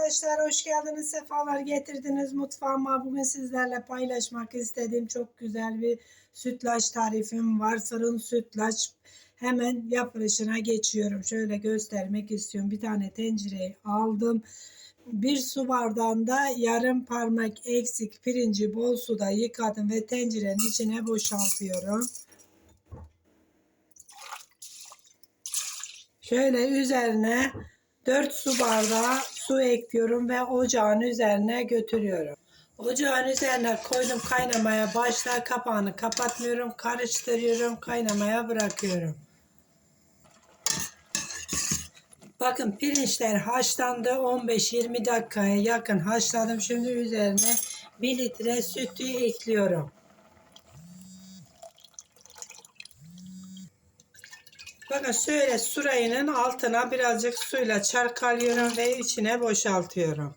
arkadaşlar hoş geldiniz. Sefalar getirdiniz mutfağıma. Bugün sizlerle paylaşmak istediğim çok güzel bir sütlaç tarifim var. Fırın sütlaç. Hemen yapılışına geçiyorum. Şöyle göstermek istiyorum. Bir tane tencereyi aldım. Bir su bardağında yarım parmak eksik pirinci bol suda yıkadım ve tencerenin içine boşaltıyorum. Şöyle üzerine 4 su bardağı su ekliyorum ve ocağın üzerine götürüyorum. Ocağın üzerine koydum kaynamaya başlar kapağını kapatmıyorum karıştırıyorum kaynamaya bırakıyorum. Bakın pirinçler haşlandı 15-20 dakikaya yakın haşladım. Şimdi üzerine 1 litre sütü ekliyorum. Bakın şöyle surayının altına birazcık suyla çarkalıyorum ve içine boşaltıyorum.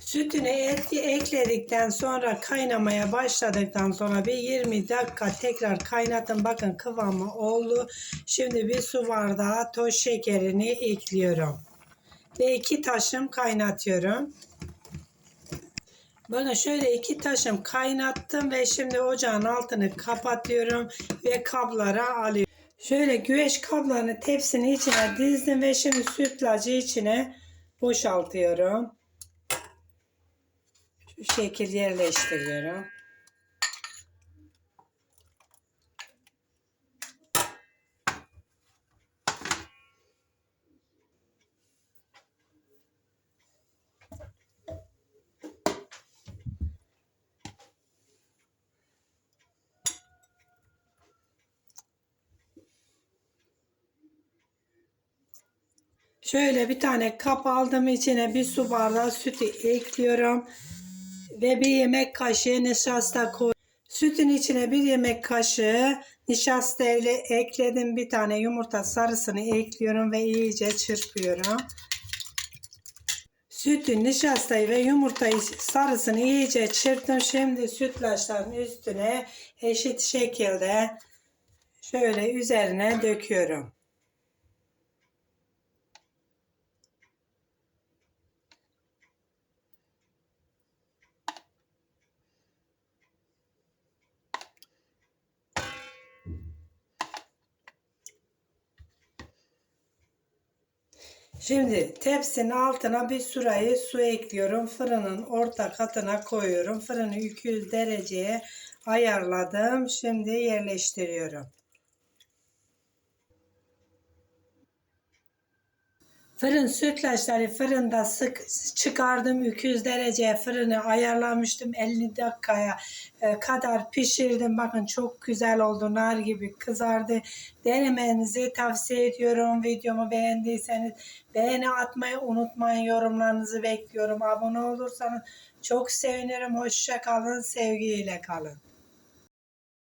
Sütünü et- ekledikten sonra kaynamaya başladıktan sonra bir 20 dakika tekrar kaynatın. Bakın kıvamı oldu. Şimdi bir su bardağı toz şekerini ekliyorum ve iki taşım kaynatıyorum. Bakın şöyle iki taşım kaynattım ve şimdi ocağın altını kapatıyorum ve kablara alıyorum. Şöyle güveç kablarını tepsinin içine dizdim ve şimdi sütlacı içine boşaltıyorum. Şu şekil yerleştiriyorum. Şöyle bir tane kap aldım içine bir su bardağı sütü ekliyorum ve bir yemek kaşığı nişasta koy. Sütün içine bir yemek kaşığı nişasta ile ekledim. Bir tane yumurta sarısını ekliyorum ve iyice çırpıyorum. Sütü, nişastayı ve yumurtayı sarısını iyice çırptım. Şimdi sütlaçların üstüne eşit şekilde şöyle üzerine döküyorum. Şimdi tepsinin altına bir sürayı su ekliyorum. Fırının orta katına koyuyorum. Fırını 200 dereceye ayarladım. Şimdi yerleştiriyorum. Fırın sütlaçları fırında sık çıkardım. 200 dereceye fırını ayarlamıştım. 50 dakikaya e, kadar pişirdim. Bakın çok güzel oldu. Nar gibi kızardı. Denemenizi tavsiye ediyorum. Videomu beğendiyseniz beğeni atmayı unutmayın. Yorumlarınızı bekliyorum. Abone olursanız çok sevinirim. Hoşça kalın sevgiyle kalın